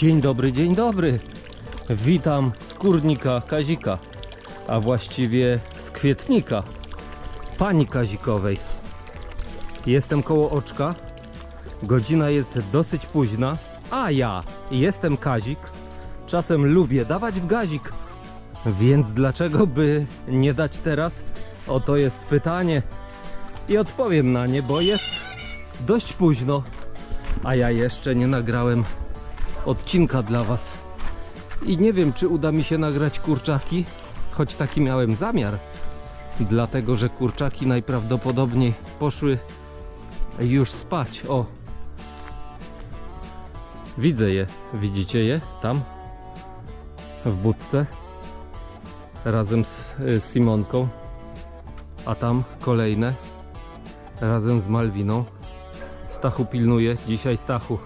Dzień dobry, dzień dobry. Witam z kurnika Kazika, a właściwie z kwietnika pani Kazikowej. Jestem koło oczka. Godzina jest dosyć późna, a ja jestem Kazik. Czasem lubię dawać w gazik. Więc dlaczego by nie dać teraz? Oto jest pytanie. I odpowiem na nie, bo jest dość późno, a ja jeszcze nie nagrałem odcinka dla Was. I nie wiem, czy uda mi się nagrać kurczaki, choć taki miałem zamiar. Dlatego, że kurczaki najprawdopodobniej poszły już spać. O! Widzę je. Widzicie je? Tam? W budce. Razem z y, Simonką. A tam kolejne. Razem z Malwiną. Stachu pilnuje. Dzisiaj Stachu.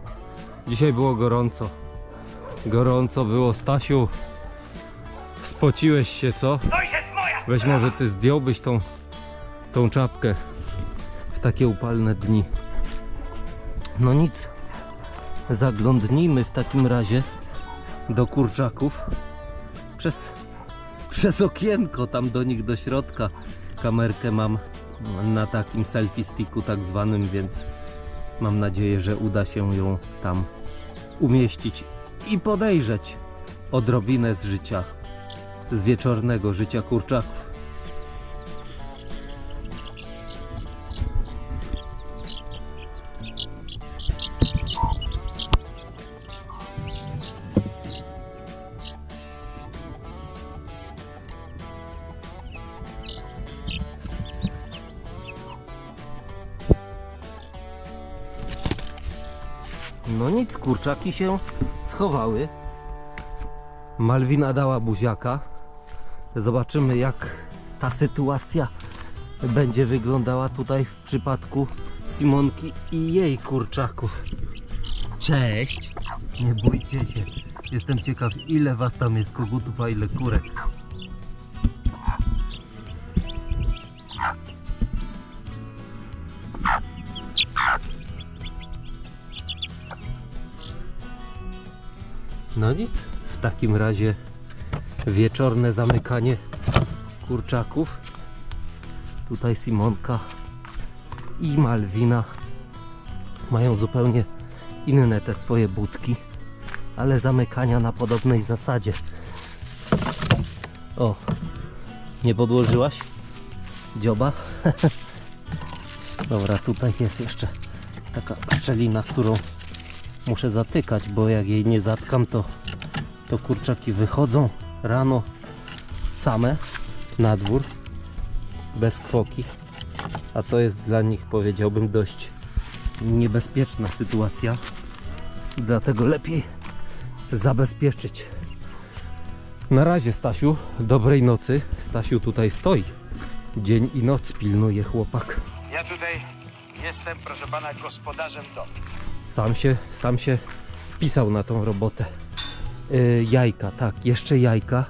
Dzisiaj było gorąco. Gorąco było, Stasiu. Spociłeś się, co? Weź może ty zdjąłbyś tą, tą czapkę w takie upalne dni. No nic. Zaglądnijmy w takim razie do kurczaków przez, przez okienko tam do nich do środka. Kamerkę mam na takim selfie sticku tak zwanym, więc mam nadzieję, że uda się ją tam umieścić i podejrzeć odrobinę z życia, z wieczornego życia kurczaków. Kurczaki się schowały. Malwina dała buziaka. Zobaczymy jak ta sytuacja będzie wyglądała tutaj w przypadku Simonki i jej kurczaków. Cześć! Nie bójcie się. Jestem ciekaw ile was tam jest kogutów, a ile kurek. No nic, w takim razie wieczorne zamykanie kurczaków. Tutaj Simonka i Malwina mają zupełnie inne te swoje budki, ale zamykania na podobnej zasadzie. O, nie podłożyłaś dzioba? Dobra, tutaj jest jeszcze taka szczelina, którą muszę zatykać, bo jak jej nie zatkam, to, to kurczaki wychodzą rano same na dwór, bez kwoki, a to jest dla nich, powiedziałbym, dość niebezpieczna sytuacja. Dlatego lepiej zabezpieczyć. Na razie, Stasiu, dobrej nocy. Stasiu tutaj stoi. Dzień i noc pilnuje chłopak. Ja tutaj jestem, proszę pana, gospodarzem domu. Sam się, sam się pisał na tą robotę. Yy, jajka, tak, jeszcze jajka.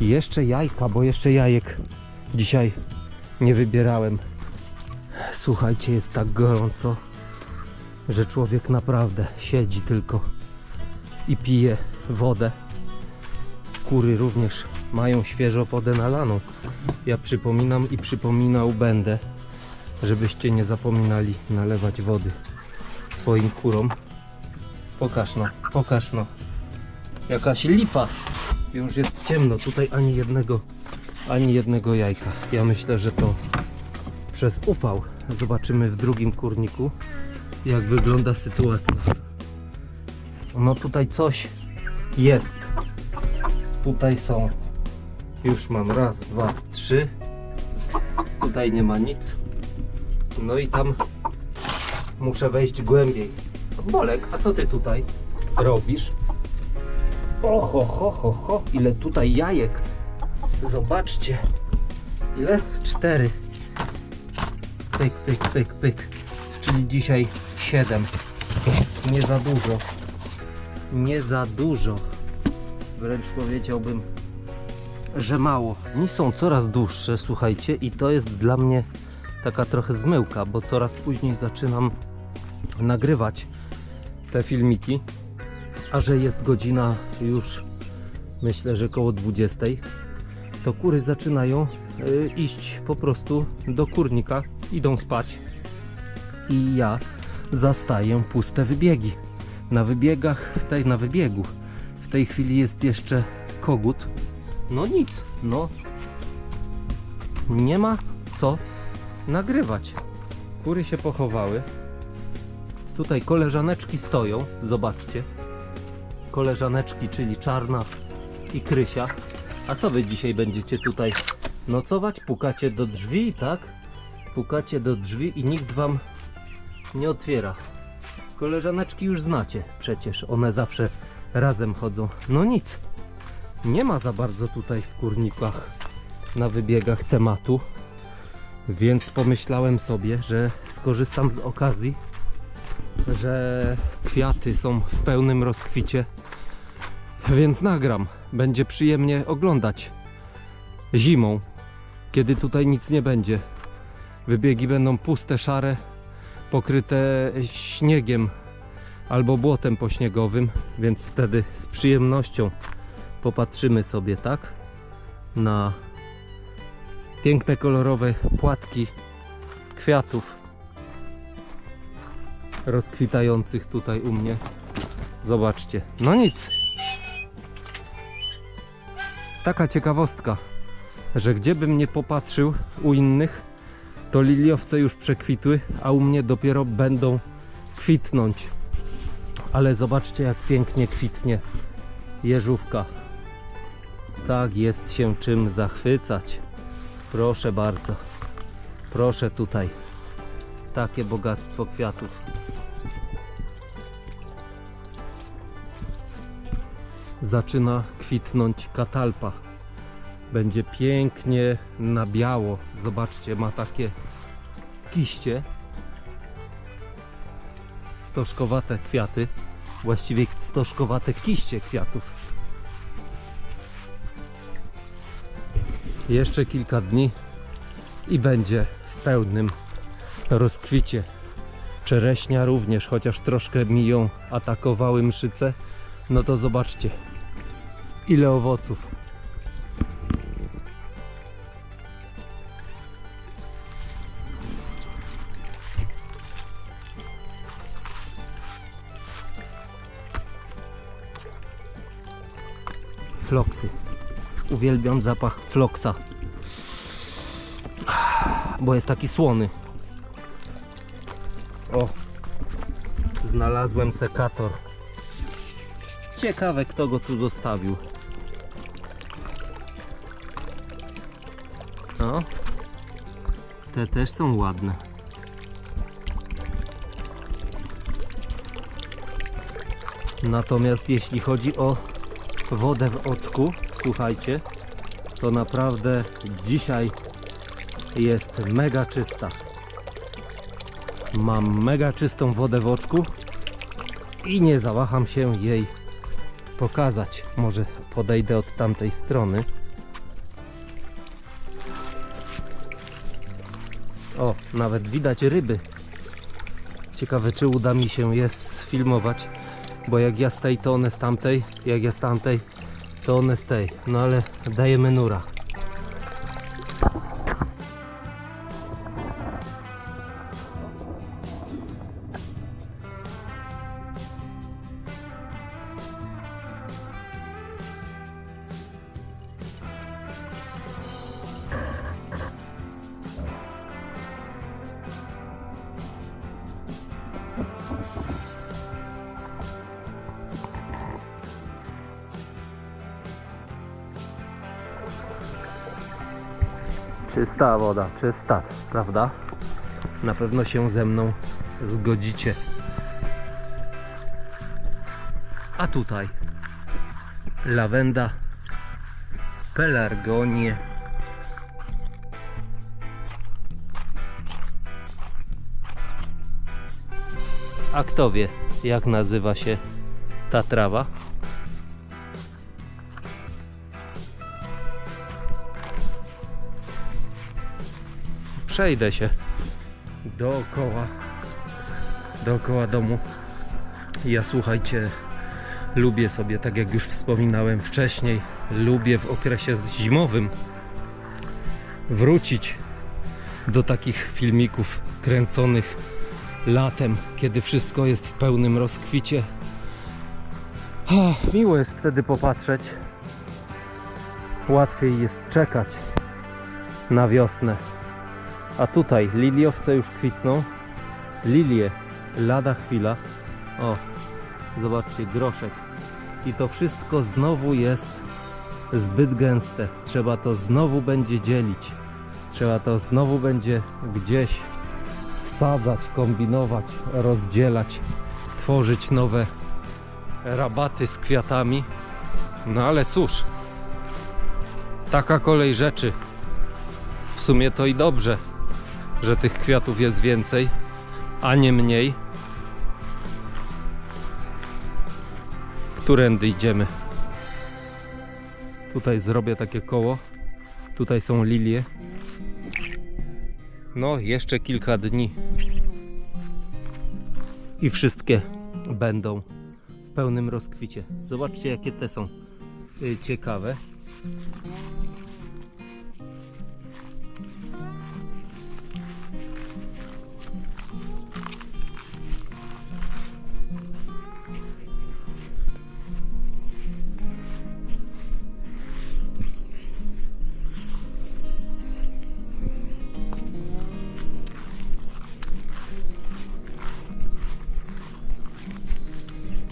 Jeszcze jajka, bo jeszcze jajek dzisiaj nie wybierałem. Słuchajcie, jest tak gorąco, że człowiek naprawdę siedzi tylko i pije wodę. Kury również mają świeżo wodę nalaną. Ja przypominam i przypominał będę, żebyście nie zapominali nalewać wody swoim kurom. Pokaż no, pokaż no. Jakaś lipa. Już jest ciemno, tutaj ani jednego, ani jednego jajka. Ja myślę, że to przez upał. Zobaczymy w drugim kurniku, jak wygląda sytuacja. No tutaj coś jest. Tutaj są. Już mam raz, dwa, trzy. Tutaj nie ma nic. No i tam muszę wejść głębiej. Bolek, a co ty tutaj robisz? Oho, ho, ho, ho, ile tutaj jajek. Zobaczcie. Ile? Cztery. Pyk, pyk, pyk, pyk. Czyli dzisiaj siedem. Nie za dużo. Nie za dużo. Wręcz powiedziałbym, że mało. Dni są coraz dłuższe, słuchajcie, i to jest dla mnie taka trochę zmyłka, bo coraz później zaczynam nagrywać te filmiki, A że jest godzina już myślę, że koło 20, to kury zaczynają y, iść po prostu do kurnika, idą spać i ja zastaję puste wybiegi. Na wybiegach, w tej, na wybiegu w tej chwili jest jeszcze kogut. No nic, no nie ma co nagrywać. Kury się pochowały. Tutaj koleżaneczki stoją, zobaczcie. Koleżaneczki, czyli czarna i Krysia. A co wy dzisiaj będziecie tutaj nocować? Pukacie do drzwi, tak? Pukacie do drzwi i nikt wam nie otwiera. Koleżaneczki już znacie przecież, one zawsze razem chodzą. No nic, nie ma za bardzo tutaj w kurnikach na wybiegach tematu, więc pomyślałem sobie, że skorzystam z okazji, że kwiaty są w pełnym rozkwicie, więc nagram. Będzie przyjemnie oglądać zimą, kiedy tutaj nic nie będzie. Wybiegi będą puste, szare, pokryte śniegiem albo błotem pośniegowym, więc wtedy z przyjemnością popatrzymy sobie tak na piękne kolorowe płatki kwiatów rozkwitających tutaj u mnie. Zobaczcie. No nic. Taka ciekawostka, że gdzie bym nie popatrzył u innych, to liliowce już przekwitły, a u mnie dopiero będą kwitnąć. Ale zobaczcie jak pięknie kwitnie jeżówka. Tak jest się czym zachwycać. Proszę bardzo. Proszę tutaj. Takie bogactwo kwiatów. Zaczyna kwitnąć katalpa. Będzie pięknie na biało. Zobaczcie, ma takie kiście. Stożkowate kwiaty. Właściwie stożkowate kiście kwiatów. Jeszcze kilka dni i będzie w pełnym rozkwicie. Czereśnia również, chociaż troszkę mi ją atakowały mszyce. No to zobaczcie, ile owoców. Floksy. Uwielbiam zapach floksa. Bo jest taki słony. O! Znalazłem sekator. Ciekawe kto go tu zostawił. Te też są ładne. Natomiast jeśli chodzi o wodę w oczku, słuchajcie, to naprawdę dzisiaj jest mega czysta. Mam mega czystą wodę w oczku i nie zawaham się jej pokazać. Może podejdę od tamtej strony. O, nawet widać ryby. Ciekawe, czy uda mi się je sfilmować, bo jak ja z tej, to one z tamtej, jak ja z tamtej, to one z tej. No ale dajemy nura. Czysta woda, czysta, prawda? Na pewno się ze mną zgodzicie. A tutaj lawenda, pelargonie. A kto wie, jak nazywa się ta trawa? Przejdę się dookoła dookoła domu ja słuchajcie Lubię sobie, tak jak już wspominałem wcześniej, lubię w okresie zimowym wrócić do takich filmików kręconych latem, kiedy wszystko jest w pełnym rozkwicie. Miło jest wtedy popatrzeć. Łatwiej jest czekać na wiosnę. A tutaj liliowce już kwitną. Lilie lada chwila. O, zobaczcie, groszek. I to wszystko znowu jest zbyt gęste. Trzeba to znowu będzie dzielić. Trzeba to znowu będzie gdzieś wsadzać, kombinować, rozdzielać, tworzyć nowe rabaty z kwiatami. No ale cóż, taka kolej rzeczy. W sumie to i dobrze, że tych kwiatów jest więcej, a nie mniej. Którędy idziemy? Tutaj zrobię takie koło. Tutaj są lilie. No, jeszcze kilka dni. I wszystkie będą w pełnym rozkwicie. Zobaczcie, jakie te są y, ciekawe.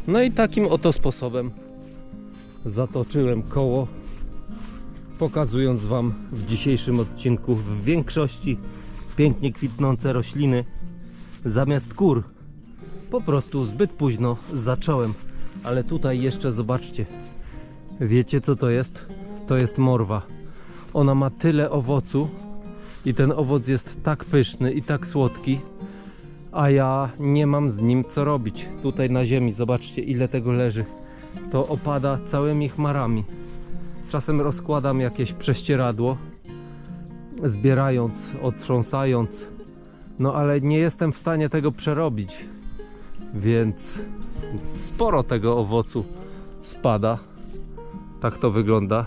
No i takim oto sposobem zatoczyłem koło, pokazując Wam w dzisiejszym odcinku w większości pięknie kwitnące rośliny zamiast kur. Po prostu zbyt późno zacząłem, ale tutaj jeszcze zobaczcie. Wiecie co to jest? To jest morwa. Ona ma tyle owocu i ten owoc jest tak pyszny i tak słodki, a ja nie mam z nim co robić. Tutaj na ziemi, zobaczcie ile tego leży. To opada całymi chmarami. Czasem rozkładam jakieś prześcieradło, zbierając, otrząsając, no ale nie jestem w stanie tego przerobić, więc sporo tego owocu spada. Tak to wygląda.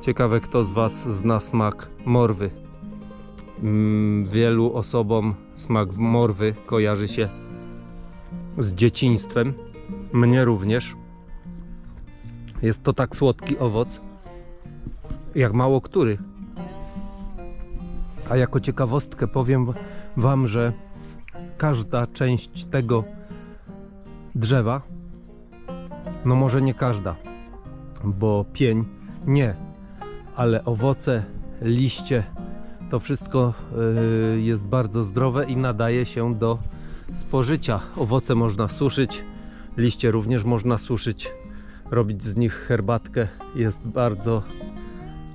Ciekawe, kto z Was zna smak morwy. Mm, wielu osobom smak morwy kojarzy się z dzieciństwem. Mnie również. Jest to tak słodki owoc, jak mało który. A jako ciekawostkę powiem Wam, że każda część tego drzewa, no może nie każda, bo pień nie, ale owoce, liście, to wszystko y, jest bardzo zdrowe i nadaje się do spożycia. Owoce można suszyć, liście również można suszyć, robić z nich herbatkę. Jest bardzo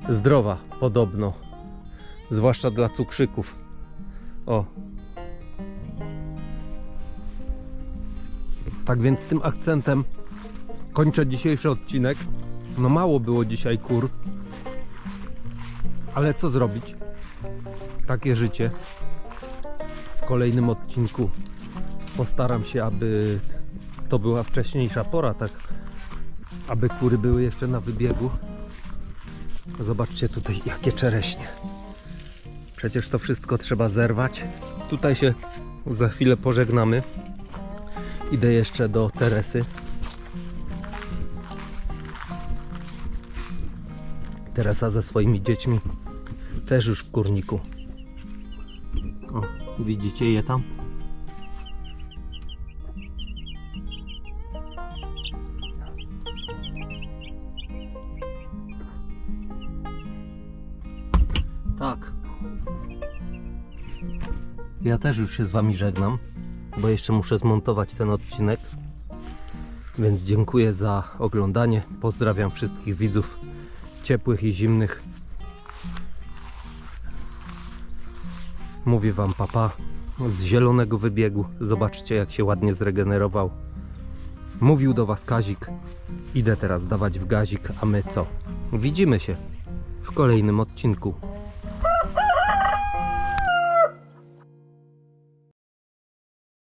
zdrowa, podobno, zwłaszcza dla cukrzyków. O. Tak więc tym akcentem kończę dzisiejszy odcinek. No mało było dzisiaj kur, ale co zrobić? Takie życie. W kolejnym odcinku postaram się, aby to była wcześniejsza pora, tak aby kury były jeszcze na wybiegu. Zobaczcie tutaj jakie czereśnie. Przecież to wszystko trzeba zerwać. Tutaj się za chwilę pożegnamy. Idę jeszcze do Teresy. Teresa ze swoimi dziećmi też już w kurniku. Widzicie je tam? Tak. Ja też już się z Wami żegnam, bo jeszcze muszę zmontować ten odcinek. Więc dziękuję za oglądanie. Pozdrawiam wszystkich widzów ciepłych i zimnych. Mówię wam papa z zielonego wybiegu. Zobaczcie jak się ładnie zregenerował. Mówił do was Kazik. Idę teraz dawać w gazik, a my co? Widzimy się w kolejnym odcinku.